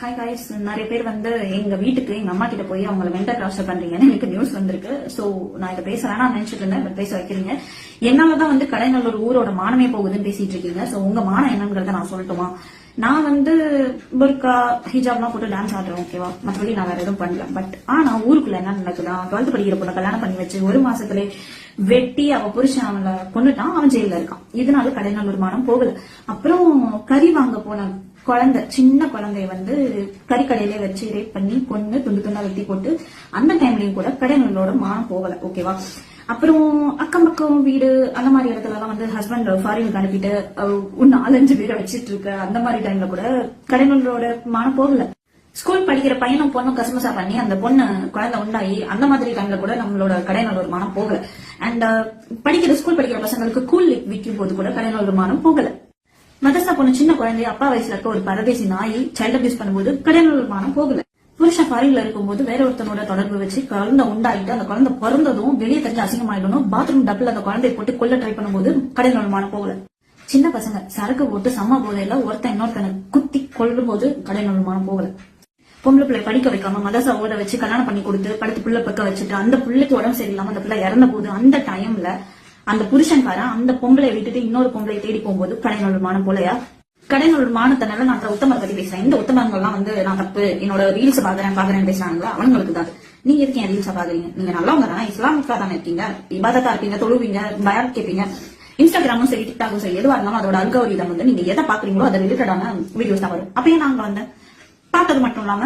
Hi guys நிறைய பேர் வந்து எங்க வீட்டுக்கு எங்க அம்மா கிட்ட போய் அவங்கள வெண்டர் டார்ச்சர் பண்றீங்கன்னு எனக்கு நியூஸ் வந்திருக்கு. சோ நான் இதை பேச வேணாம் நினைச்சிட்டு இருந்தேன் பட் பேச வைக்கிறீங்க. என்னாலதான் வந்து கடைநல்லூர் ஊரோட மானமே போகுதுன்னு பேசிட்டு இருக்கீங்க. சோ உங்க மானம் என்னங்கிறத நான் சொல்லட்டுமா? நான் வந்து புர்கா ஹிஜாப்லாம் போட்டு டான்ஸ் ஆடுறேன் ஓகேவா மற்றபடி நான் வேற எதுவும் பண்ணல. பட் ஆனா ஊருக்குள்ள என்ன நடக்குதா டுவெல்த் படிக்கிற பொண்ணை கல்யாணம் பண்ணி வச்சு ஒரு மாசத்துல வெட்டி அவ புருஷன் அவளை கொண்டுட்டான் அவன் ஜெயில இருக்கான். இதனால கடைநல்லூர் மானம் போகல. அப்புறம் கறி வாங்க போன குழந்தை சின்ன குழந்தைய வந்து கறிக்கடையிலே வச்சு ரேப் பண்ணி கொண்டு துண்டு துண்டா வெட்டி போட்டு அந்த டைம்லயும் கூட கடைகளோட மானம் போகல ஓகேவா அப்புறம் அக்கம் பக்கம் வீடு அந்த மாதிரி இடத்துல எல்லாம் வந்து ஹஸ்பண்ட் ஃபாரினுக்கு அனுப்பிட்டு ஒரு நாலஞ்சு பேரை வச்சிட்டு இருக்க அந்த மாதிரி டைம்ல கூட கடைகளோட மானம் போகல. ஸ்கூல் படிக்கிற பையனும் பொண்ணும் கசமசா பண்ணி அந்த பொண்ணு குழந்தை உண்டாயி அந்த மாதிரி டைம்ல கூட நம்மளோட கடைநல்லூர் மானம் போகல. அண்ட் படிக்கிற ஸ்கூல் படிக்கிற பசங்களுக்கு கூல் விற்கும் போது கூட கடைநல்லூர் மானம் போகல. மதரசா பொண்ணு சின்ன குழந்தை அப்பா வயசுல இருக்க ஒரு பரதேசி நாய் சைல்ட் அபியூஸ் பண்ணும்போது கடைநல்லூர் மானம் போகல. புருஷன் ஃபாரின்ல இருக்கும்போது வேற ஒருத்தனோட தொடர்பு வச்சு குழந்தை உண்டாயிட்டு அந்த குழந்தை பிறந்ததும் வெளியே தெரிஞ்சு அசிங்கமாயிடணும் பாத்ரூம் டப்பில் அந்த குழந்தைய போட்டு கொல்ல ட்ரை பண்ணும்போது கடைநல்லூர் மானம் போகல. சின்ன பசங்க சரக்கு போட்டு சம்ம போதையில ஒருத்தன் இன்னொருத்தனை குத்தி கொள்ளும் போது கடைநல்லூர் மானம் போகல. பொம்பளை பிள்ளை படிக்க வைக்காம மதரசா ஓட வச்சு கல்யாணம் பண்ணி கொடுத்து படுத்து புள்ள பக்க வச்சுட்டு அந்த பிள்ளைக்கு உடம்பு சரியில்லாம அந்த பிள்ளை இறந்த போது அந்த டைம்ல அந்த புருஷன்காரன் அந்த பொம்பளை விட்டுட்டு இன்னொரு பொம்பளை தேடி போகும்போது கடைநூல் மானம் போலயா? கடைநூல் மானத்தினால நான் உத்தமர் பத்தி பேசுறேன். இந்த உத்தமங்கள்லாம் வந்து நான் தப்பு என்னோட ரீல்ஸ் பாக்குறேன் பாக்குறேன் பேசுறாங்களா? அவங்களுக்கு தான். நீங்க இருக்கீங்க ரீல்ஸ் பாக்குறீங்க நீங்க நல்லவங்க தானே? இஸ்லாமிக்கா தானே இருக்கீங்க? இபாதத்தா இருப்பீங்க தொழுவீங்க? பயம் கேட்பீங்க இன்ஸ்டாகிராமும் சரி டிக்டாக்கும் சரி எதுவா இருந்தாலும் அதோட அல்கோரிதம் வந்து நீங்க எதை பாக்குறீங்களோ அதை ரிலேட்டடான வீடியோஸ் தான் வரும். அப்பயே நாங்க வந்து பார்த்தது மட்டும் இல்லாம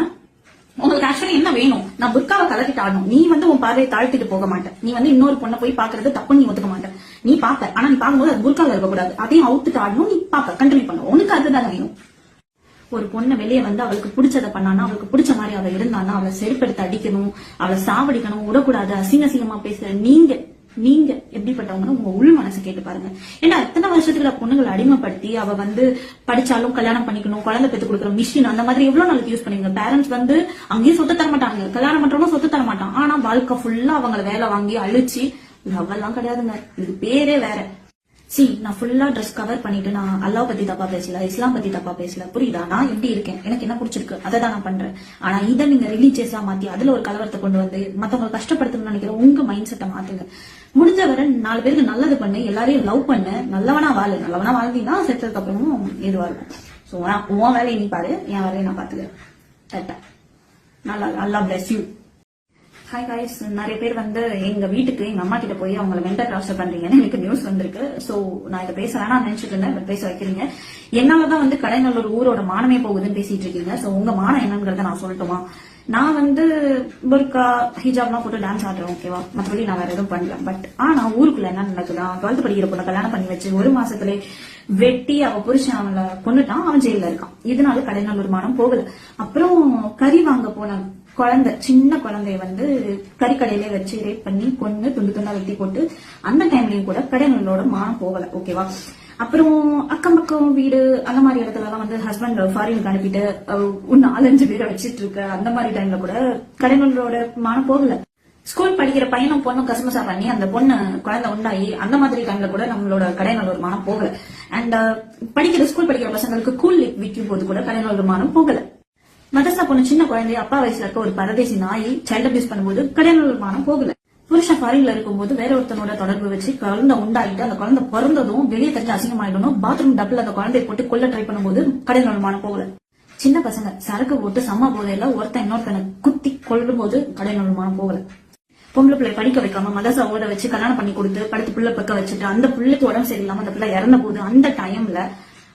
உங்களுக்கு ஆக்சுவலி என்ன வேணும்? நான் புர்காவை கலட்டிட்டு ஆடணும். நீ வந்து உன் பார்வையை தாழ்த்திட்டு போக மாட்டேன் நீ வந்து இன்னொரு பொண்ணை போய் பாக்குறது தப்பு நீ ஒத்துக்க மாட்டேன் நீ பாப்ப ஆனா நீ பார்க்கும்போது அது புர்காவில் இருக்கக்கூடாது. அதையும் அவுத்துட்டு ஆடணும். நீ பாப்ப கண்டினியூ பண்ண. உனக்கு அதுதான் வேணும். ஒரு பொண்ணு வெளியே வந்து அவளுக்கு பிடிச்சத பண்ணானா அவளுக்கு பிடிச்ச மாதிரி அவள் இருந்தானா அவளை செருப்படுத்து அடிக்கணும் அவளை சாவடிக்கணும் விடக்கூடாது அசிங்க அசிங்கமா பேசுற நீங்க. நீங்க எப்படிப்பட்டவங்கன்னு உங்க உள் மனசு கேட்டு பாருங்க. ஏன்னா இத்தனை வருஷத்துக்குள்ள பொண்ணுங்களை அடிமைப்படுத்தி அவ வந்து படிச்சாலும் கல்யாணம் பண்ணிக்கணும் குழந்தை பெற்று கொடுக்குற மிஷின் அந்த மாதிரி எவ்வளவு நாளைக்கு யூஸ் பண்ணுவீங்க பேரண்ட்ஸ் வந்து அங்கேயும் சொத்து தர மாட்டாங்க. கல்யாணம் பண்றவங்க சொத்து தர மாட்டான். ஆனா வாழ்க்கை ஃபுல்லா அவங்கள வேலை வாங்கி அழிச்சு லவ் எல்லாம் கிடையாதுங்க. இது பேரே வேற. சி நான் ஃபுல்லா ட்ரெஸ் கவர் பண்ணிட்டு நான் அல்லாஹ் பத்தி தப்பா பேசல இஸ்லாம் பத்தி தப்பா பேசல. புரியுதா? நான் எப்படி இருக்கேன்? எனக்கு என்ன பிடிச்சிருக்கு? அதை தான் நான் பண்றேன். ஆனா இதை நீங்க ரிலீஜியஸா மாத்தி அதுல ஒரு கலவரத்தை கொண்டு வந்து மத்தவங்க கஷ்டப்படுத்தணும்னு நினைக்கிற உங்க மைண்ட் செட்டை மாத்துங்க. முடிஞ்ச வரை நாலு பேருக்கு நல்லது பண்ணு எல்லாரையும் லவ் பண்ணு நல்லவனா வாழு. நல்லவனா வாழ்ந்தீங்கன்னா செத்ததுக்கு அப்புறமும் இதுவா இருக்கும். சோ உன் வேலையை நீ பாரு என் வேலையை நான் பாத்துக்கிறேன். கரெக்டா நல்லா நல்லா பிளஸ் யூ ஹாய் காய்ஸ் நிறைய பேர் வந்து எங்க வீட்டுக்கு எங்க அம்மா கிட்ட போய் அவங்கள மென்டல் டார்ச்சர் பண்றீங்கன்னு எனக்கு நியூஸ் வந்திருக்கு. சோ நான் இதை பேச வேணாம் நினைச்சிட்டு இருந்தேன் பட் பேச வைக்கிறீங்க. என்னாலதான் வந்து கடைநல்லூர் ஊரோட மானமே போகுதுன்னு பேசிட்டு இருக்கீங்க. சோ உங்க மானம் என்னங்கிறத நான் சொல்லட்டுமா? நான் வந்து புர்கா ஹிஜாப்லாம் போட்டு டான்ஸ் ஆடுறேன் ஓகேவா மற்றபடி நான் வேற எதுவும் பண்ணல. பட் ஆனா ஊருக்குள்ள என்ன நடக்குதான் டுவெல்த் படிக்கிற பொண்ணை கல்யாணம் பண்ணி வச்சு ஒரு மாசத்துல வெட்டி அவ புருஷன் அவளை கொண்டுட்டான் அவன் ஜெயில இருக்கான். இதனால கடைநல்லூர் மானம் போகல அப்புறம் கறி வாங்க போன குழந்தை சின்ன குழந்தைய வந்து கறிக்கடையிலே வச்சு ரேப் பண்ணி கொண்டு துண்டு துண்டா வெட்டி போட்டு அந்த டைம்லயும் கூட கடைகளோட மானம் போகல ஓகேவா அப்புறம் அக்கம் பக்கம் வீடு அந்த மாதிரி இடத்துல எல்லாம் வந்து ஹஸ்பண்ட் ஃபாரினுக்கு அனுப்பிட்டு அஹ், நாலஞ்சு பேரை வச்சிட்டு இருக்க அந்த மாதிரி டைம்ல கூட கடைகளோட மானம் போகல. ஸ்கூல் படிக்கிற பையனும் பொண்ணும் கசமசா பண்ணி அந்த பொண்ணு குழந்தை உண்டாயி அந்த மாதிரி டைம்ல கூட நம்மளோட கடைநல்லூர் மானம் போகல. அண்ட் படிக்கிற ஸ்கூல் படிக்கிற பசங்களுக்கு கூல் விற்கும் போது கூட கடைநல்லூர் மானம் போகல. மதரசா பொண்ணு சின்ன குழந்தை அப்பா வயசுல இருக்க ஒரு பரதேசி நாய் சைல்ட் அபியூஸ் பண்ணும்போது கடைநல்லூர் மானம் போகல. புருஷன் ஃபாரின்ல இருக்கும்போது வேற ஒருத்தனோட தொடர்பு வச்சு குழந்தை உண்டாயிட்டு அந்த குழந்தை பிறந்ததும் வெளியே தெரிஞ்சு அசிங்கமாயிடணும் பாத்ரூம் டப்பில் அந்த குழந்தைய போட்டு கொள்ள ட்ரை பண்ணும்போது கடைநல்லூர் மானம் போகல. சின்ன பசங்க சரக்கு போட்டு சம்ம போதையில ஒருத்தன் இன்னொருத்தனை குத்தி கொல்லும் போது கடைநல்லூர் மானம் போகல. பொம்பளை பிள்ளை படிக்க வைக்காம மதரசா ஓட வச்சு கல்யாணம் பண்ணி கொடுத்து படுத்து புள்ள பக்க வச்சுட்டு அந்த பிள்ளைக்கு உடம்பு சரியில்லாம அந்த பிள்ளை இறந்த போது அந்த டைம்ல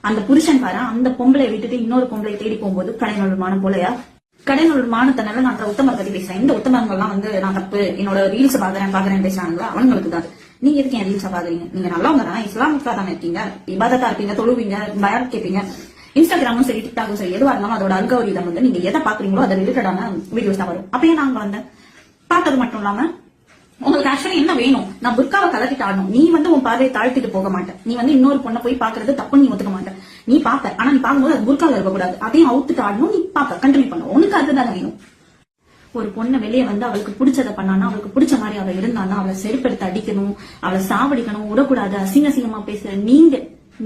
அந்த புருஷன் பாரு அந்த பொம்பளை விட்டுட்டு இன்னொரு பொம்பளை தேடி போகும்போது கடைநூல் மானம் போலயா? கடைநூல் மானத்தினால நான் உத்தமர் பத்தி பேசுறேன். இந்த உத்தமங்கள்லாம் வந்து நான் தப்பு. என்னோட ரீல்ஸ் பாக்குறேன் பாக்குறேன் பேசுறாங்களா அவங்களுக்கு தான். நீங்க எதுக்கு என் ரீல்ஸ் பாக்குறீங்க நீங்க நல்லவங்க தான் இஸ்லாமிக்கா தானே இருக்கீங்க. இபாதத்தா இருப்பீங்க தொழுவீங்க பயாத் கேட்பீங்க இன்ஸ்டாகிராமும் சரி டிக்டாக்கும் சரி எதுவா இருந்தாலும் அதோட அல்கோரிதம் வந்து நீங்க எதை பாக்குறீங்களோ அதை ரிலேட்டடான வீடியோஸ் தான் வரும். அப்பயே நாங்க வந்து பார்த்தது மட்டும் இல்லாம உங்களுக்கு ஆக்சுவலி என்ன வேணும்? நான் புர்காவை கலட்டிட்டு ஆடணும். நீ வந்து உன் பார்வையை தாழ்த்திட்டு போக மாட்டேன் நீ வந்து இன்னொரு பொண்ணை போய் பாக்குறது தப்பு நீ ஒத்துக்க மாட்டேன் நீ பாப்ப ஆனா நீ பார்க்கும்போது அது புர்காவில் இருக்கக்கூடாது. அதையும் அவுத்துட்டு ஆடணும். நீ பாப்ப கண்டினியூ பண்ணணும் உனக்கு அதுதான் வேணும். ஒரு பொண்ணு வெளியே வந்து அவளுக்கு பிடிச்சத பண்ணானா அவளுக்கு பிடிச்ச மாதிரி அவள் இருந்தானா அவளை செருப்படுத்து அடிக்கணும் அவளை சாவடிக்கணும் விடக்கூடாது அசிங்க அசிங்கமா பேசுற நீங்க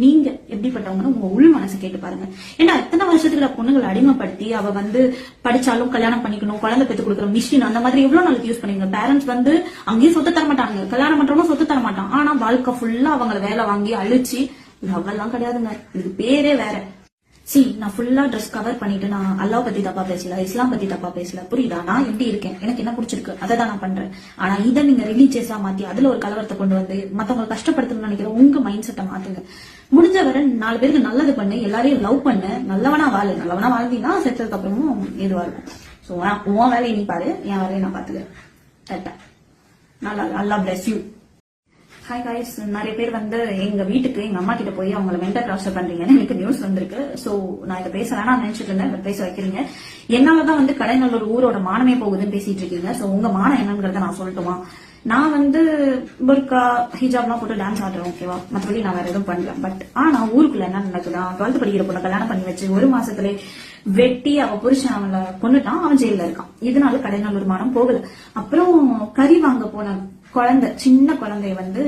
நீங்க எப்படிப்பட்டவங்கன்னு உங்க உள் மனசை கேட்டு பாருங்க. ஏன்னா எத்தனை வருஷத்துக்கு பொண்ணுங்களை அடிமைப்படுத்தி அவ வந்து படிச்சாலும் கல்யாணம் பண்ணிக்கணும் குழந்தை பெற்று கொடுக்குற மிஷின் அந்த மாதிரி எவ்வளவு நாளைக்கு யூஸ் பண்ணுவீங்க பேரண்ட்ஸ் வந்து அங்கேயும் சொத்து தர மாட்டாங்க கல்யாணம் பண்றவங்க சொத்து தர மாட்டான். ஆனா வாழ்க்கை ஃபுல்லா அவங்கள வேலை வாங்கி அழிச்சு லவ் எல்லாம் கிடையாதுங்க. இதுக்கு பேரே வேற. சி நான் ஃபுல்லா ட்ரெஸ் கவர் பண்ணிட்டு நான் அல்லாஹ் பத்தி தப்பா பேசல இஸ்லாம் பத்தி தப்பா பேசல. புரியுதா? நான் எப்படி இருக்கேன்? எனக்கு என்ன பிடிச்சிருக்கு? அதை தான் நான் பண்றேன். ஆனா இதை நீங்க ரிலீஜியஸா மாத்தி அதுல ஒரு கலவரத்தை கொண்டு வந்து மத்தவங்களை கஷ்டப்படுத்தணும்னு நினைக்கிற உங்க மைண்ட் செட்டை மாத்துங்க. முடிஞ்ச வரை நாலு பேருக்கு நல்லது பண்ணு எல்லாரையும் லவ் பண்ணு நல்லவனா வாழு. நல்லவனா வாழ்ந்தீங்கன்னா செத்ததுக்கு அப்புறமும் இதுவா இருக்கும். சோ உன் வேலையை நீ பாரு என் வேலையை நான் பாத்துக்கிறேன். கரெக்டா நல்லா நல்லா பிளஸ் யூ ஹாய் காய்ஸ் நிறைய பேர் வந்து எங்க வீட்டுக்கு எங்க அம்மா கிட்ட போய் அவங்கள மென்டல் டார்ச்சர் பண்றீங்கன்னு எனக்கு நியூஸ் வந்திருக்கு. சோ நான் இதை பேச வேணாம் நினைச்சிட்டு இருந்தேன் பேச வைக்கிறீங்க. என்னாலதான் வந்து கடைநல்லூர் ஊரோட மானமே போகுதுன்னு பேசிட்டு இருக்கீங்க. சோ உங்க மானம் என்னங்கறத நான் சொல்லட்டுமா? நான் வந்து புர்கா ஹிஜாப்லாம் போட்டு டான்ஸ் ஆடுறேன் ஓகேவா மற்றபடி நான் வேற எதுவும் பண்ணல. பட் ஆனா ஊருக்குள்ள என்ன நடக்குதா டுவெல்த் படிக்கிற பொண்ணை கல்யாணம் பண்ணி வச்சு ஒரு மாசத்துல வெட்டி அவ புருஷன் அவளை கொண்டுட்டான் அவன் ஜெயில இருக்கான். இதனால கடைநல்லூர் மானம் போகல. அப்புறம் கறி வாங்க போன குழந்தை சின்ன குழந்தைய வந்து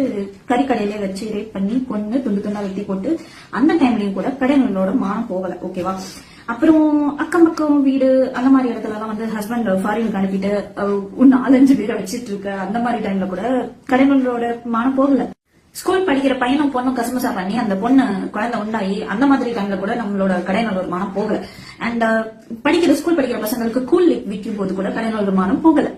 கறிக்கடையிலே வச்சு ரேப் பண்ணி கொன்னு துண்டு துண்டா வெட்டி போட்டு அந்த டைம்லயும் கூட கடைநல்லோட மானம் போகல. ஓகேவா அப்புறம் அக்கம் பக்கம் வீடு அந்த மாதிரி இடத்துல எல்லாம் வந்து ஹஸ்பண்ட் ஃபாரினுக்கு அனுப்பிட்டு நாலஞ்சு பேரை வச்சிட்டு இருக்க அந்த மாதிரி டைம்ல கூட கடைநல்லோட மானம் போகல. ஸ்கூல் படிக்கிற பையனும் பொண்ணும் கசமசா பண்ணி அந்த பொண்ணு குழந்தை உண்டாகி அந்த மாதிரி டைம்ல கூட நம்மளோட கடைநல்லூர் மானம் போகல. அண்ட் uh, படிக்கிற ஸ்கூல் படிக்கிற பசங்களுக்கு கூல் விற்கும் போது கூட கடைநல்லூர் மானம் போகல.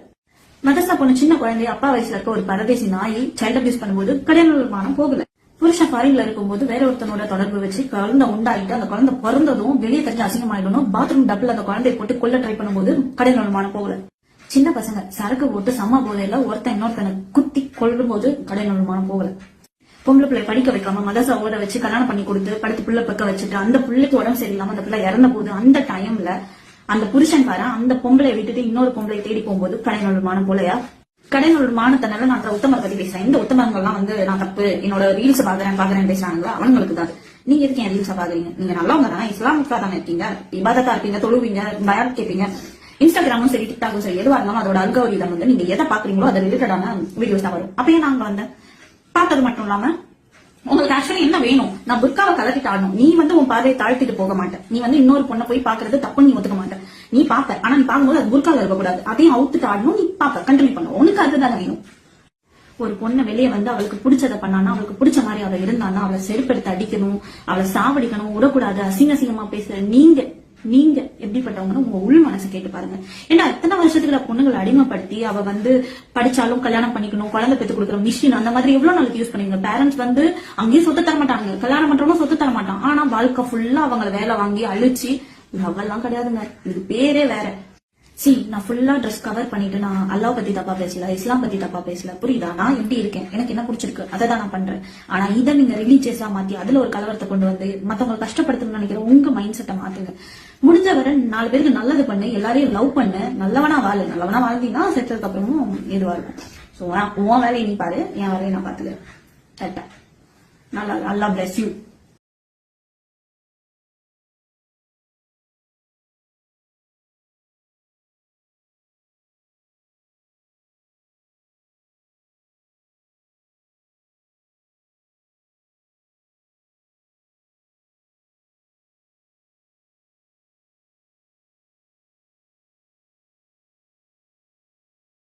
மதர்சா பொண்ணு சின்ன குழந்தை அப்பா வயசுல இருக்க ஒரு பரதேசி நாய் சைல்ட் அபியூஸ் பண்ணும்போது கடைநல்லூர் மானம் போகல. புருஷன் ஃபாரின்ல இருக்கும்போது வேற ஒருத்தனோட தொடர்பு வச்சு குழந்தை உண்டாயிட்டு அந்த குழந்தை பிறந்ததும் வெளியே தெரிஞ்சு அசிங்கமாயிடணும் பாத்ரூம் டப்பில் அந்த குழந்தைய போட்டு கொள்ள ட்ரை பண்ணும்போது கடைநல்லூர் மானம் போகல. சின்ன பசங்க சரக்கு போட்டு சம போதையில ஒருத்தன் இன்னொருத்தனை குத்தி கொல்லும் போது கடைநல்லூர் மானம் போகல. பொம்பளை பிள்ளை படிக்க வைக்காம மதரசா ஓட வச்சு கல்யாணம் பண்ணி கொடுத்து படுத்து பிள்ளை பக்க வச்சுட்டு அந்த பிள்ளைக்கு உடம்பு சரியில்லாம அந்த பிள்ளை இறந்த போது அந்த டைம்ல அந்த புருஷன் பாரு அந்த பொம்பளை விட்டுட்டு இன்னொரு பொம்பளை தேடி போகும்போது கடைநூல் மானம் போலயா? கடைநூல் மானத்தனால நான் உத்தமர் பத்தி பேசுறேன். இந்த உத்தமங்கள்லாம் வந்து நான் தப்பு என்னோட ரீல்ஸ் பாக்குறேன் பாக்குறேன் பேசுறாங்களா அவங்களுக்கு தான். நீங்க எதுக்கு என் ரீல்ஸ் பாக்குறீங்க நீங்க நல்லவங்க தானே இஸ்லாமிக்கா தானே இருக்கீங்க? இபாதத்தா இருப்பீங்க தொழுவீங்க பயாத் கேட்பீங்க இன்ஸ்டாகிராமும் சரி டிக்டாக்கும் சரி எதுவா இருந்தாலும் அதோட அல்கோரிதம் வந்து நீங்க எதை பாக்குறீங்களோ அதை ரிலேட்டடான வீடியோஸ் தான் வரும். அப்பயே நாங்க வந்தேன். பார்த்தது மட்டும் இல்லாம உங்களுக்கு ஆக்சுவலி என்ன வேணும்? நான் புர்காவை கலட்டிட்டு ஆடணும் நீ வந்து உன் பார்வையை தாழ்த்திட்டு போக மாட்டேன் நீ வந்து இன்னொரு பொண்ணை போய் பாக்குறது தப்பு நீ ஒத்துக்க மாட்டேன் நீ பாப்ப ஆனா நீ பார்க்கும்போது அது புர்காவில் இருக்கக்கூடாது. அதையும் அவுத்துட்டு ஆடணும் நீ பாப்ப கண்டினியூ பண்ணணும் உனக்கு அதுதானே வேணும். ஒரு பொண்ணை வெளியே வந்து அவளுக்கு பிடிச்சதை பண்ணானா அவளுக்கு பிடிச்ச மாதிரி அவ இருந்தானா அவளை செருப்பெடுத்து அடிக்கணும் அவளை சாவடிக்கணும் விடக்கூடாது அசிங்க அசிங்கமா பேசுற நீங்க. நீங்க எப்படிப்பட்டவங்கன்னு உங்க உள் மனசை கேட்டு பாருங்க. ஏன்னா எத்தனை வருஷத்துக்கு பொண்ணுங்களை அடிமைப்படுத்தி அவ வந்து படிச்சாலும் கல்யாணம் பண்ணிக்கணும் குழந்தை பெற்று கொடுக்குற மிஷின் அந்த மாதிரி எவ்வளவு நாளைக்கு யூஸ் பண்ணுவீங்க? பேரண்ட்ஸ் வந்து அங்கேயும் சொத்து தர மாட்டாங்க. கல்யாணம் பண்றவங்க சொத்து தர மாட்டான். ஆனா வாழ்க்கை ஃபுல்லா அவங்கள வேலை வாங்கி அழிச்சு லவ் கிடையாதுங்க. இதுக்கு பேரே வேற. சி நான் ஃபுல்லா ட்ரெஸ் கவர் பண்ணிட்டு நான் அல்லாஹ் பத்தி தப்பா பேசல இஸ்லாம் பத்தி தப்பா பேசல. புரியுதா? நான் எப்படி இருக்கேன்? எனக்கு என்ன பிடிச்சிருக்கு? அதை தான் நான் பண்றேன். ஆனா இதை நீங்க ரிலீஜியஸா மாத்தி அதுல ஒரு கலவரத்தை கொண்டு வந்து மத்தவங்களை கஷ்டப்படுத்தணும்னு நினைக்கிற உங்க மைண்ட் செட்டை மாத்துங்க. முடிஞ்ச வரை நாலு பேருக்கு நல்லது பண்ணு எல்லாரையும் லவ் பண்ணு நல்லவனா வாழு. நல்லவனா வாழ்ந்தீங்கன்னா செத்ததுக்கு அப்புறமும் இதுவா இருக்கும். ஸோ உன் வேலையை நீ பாரு என் வேலையை நான் பாத்துக்கிறேன். கரெக்டா நல்லா நல்லா பிளஸ் யூ